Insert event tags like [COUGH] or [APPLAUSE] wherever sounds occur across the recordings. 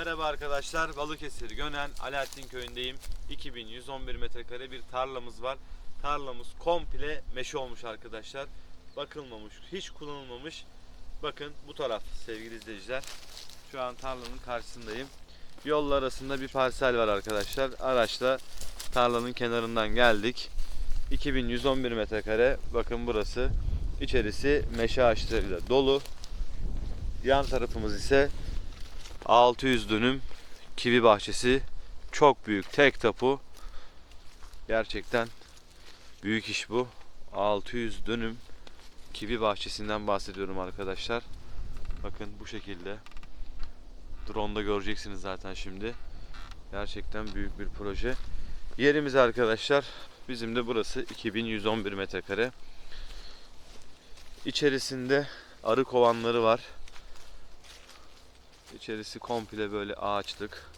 Merhaba arkadaşlar. Balıkesir Gönen Alaaddin köyündeyim. 2111 metrekare bir tarlamız var. Tarlamız komple meşe olmuş arkadaşlar. Bakılmamış, hiç kullanılmamış. Bakın bu taraf sevgili izleyiciler. Şu an tarlanın karşısındayım. Yollar arasında bir parsel var arkadaşlar. Araçla tarlanın kenarından geldik. 2111 metrekare. Bakın burası. İçerisi meşe ağaçlarıyla dolu. Yan tarafımız ise 600 dönüm kivi bahçesi. Çok büyük tek tapu. Gerçekten büyük iş bu. 600 dönüm kivi bahçesinden bahsediyorum arkadaşlar. Bakın bu şekilde. Drone'da göreceksiniz zaten şimdi. Gerçekten büyük bir proje. Yerimiz arkadaşlar bizim de burası 2111 metrekare. İçerisinde arı kovanları var. İçerisi komple böyle ağaçlık.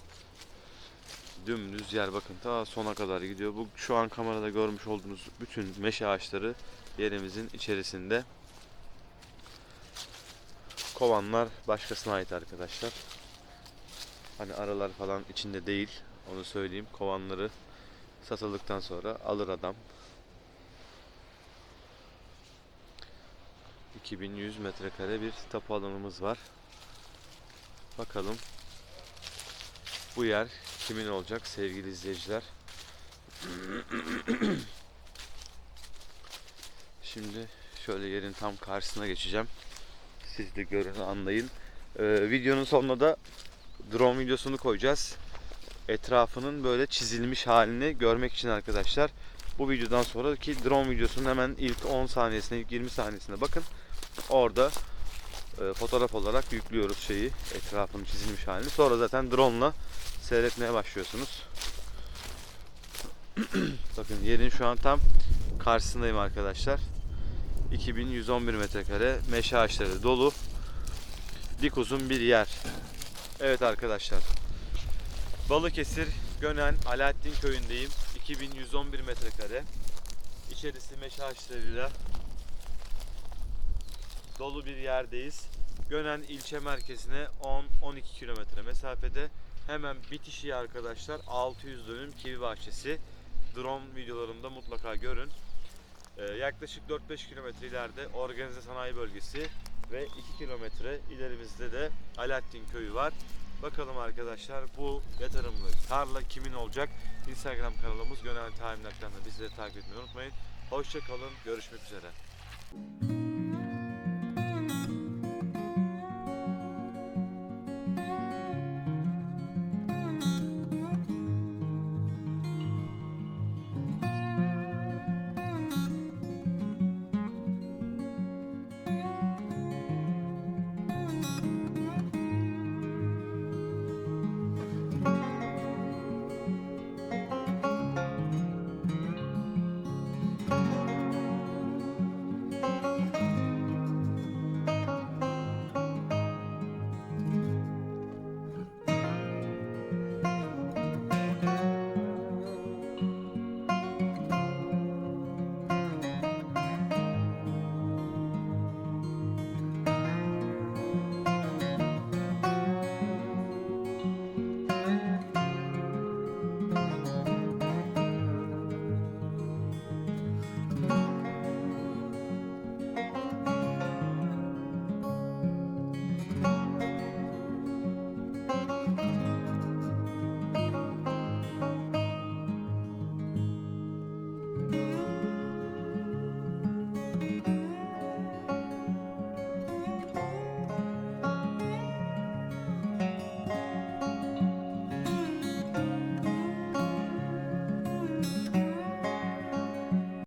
Dümdüz yer bakın ta sona kadar gidiyor. Bu şu an kamerada görmüş olduğunuz bütün meşe ağaçları yerimizin içerisinde. Kovanlar başkasına ait arkadaşlar. Hani aralar falan içinde değil. Onu söyleyeyim. Kovanları satıldıktan sonra alır adam. 2100 metrekare bir tapu alanımız var. Bakalım bu yer kimin olacak sevgili izleyiciler. [CLEARS THROAT] Şimdi şöyle yerin tam karşısına geçeceğim. Siz de görün anlayın. Ee, videonun sonuna da drone videosunu koyacağız. Etrafının böyle çizilmiş halini görmek için arkadaşlar. Bu videodan sonraki drone videosunun hemen ilk 10 saniyesine, ilk 20 saniyesine bakın. Orada e, fotoğraf olarak yüklüyoruz şeyi, etrafının çizilmiş halini. Sonra zaten drone'la seyretmeye başlıyorsunuz. [CLEARS THROAT] Bakın yerin şu an tam karşısındayım arkadaşlar. 2111 metrekare meşe ağaçları dolu. Dik uzun bir yer. Evet arkadaşlar. Balıkesir Gönen Alaaddin köyündeyim. 2111 metrekare. İçerisi meşe ağaçlarıyla dolu bir yerdeyiz. Gönen ilçe merkezine 10-12 kilometre mesafede. Hemen bitişi arkadaşlar 600 dönüm kivi bahçesi. Drone videolarımda mutlaka görün. Ee, yaklaşık 4-5 kilometre ileride organize sanayi bölgesi ve 2 kilometre ilerimizde de Alaaddin köyü var. Bakalım arkadaşlar bu yatırımlı tarla kimin olacak? Instagram kanalımız Gönen Talimler kanalını bizleri takip etmeyi unutmayın. Hoşçakalın, görüşmek üzere.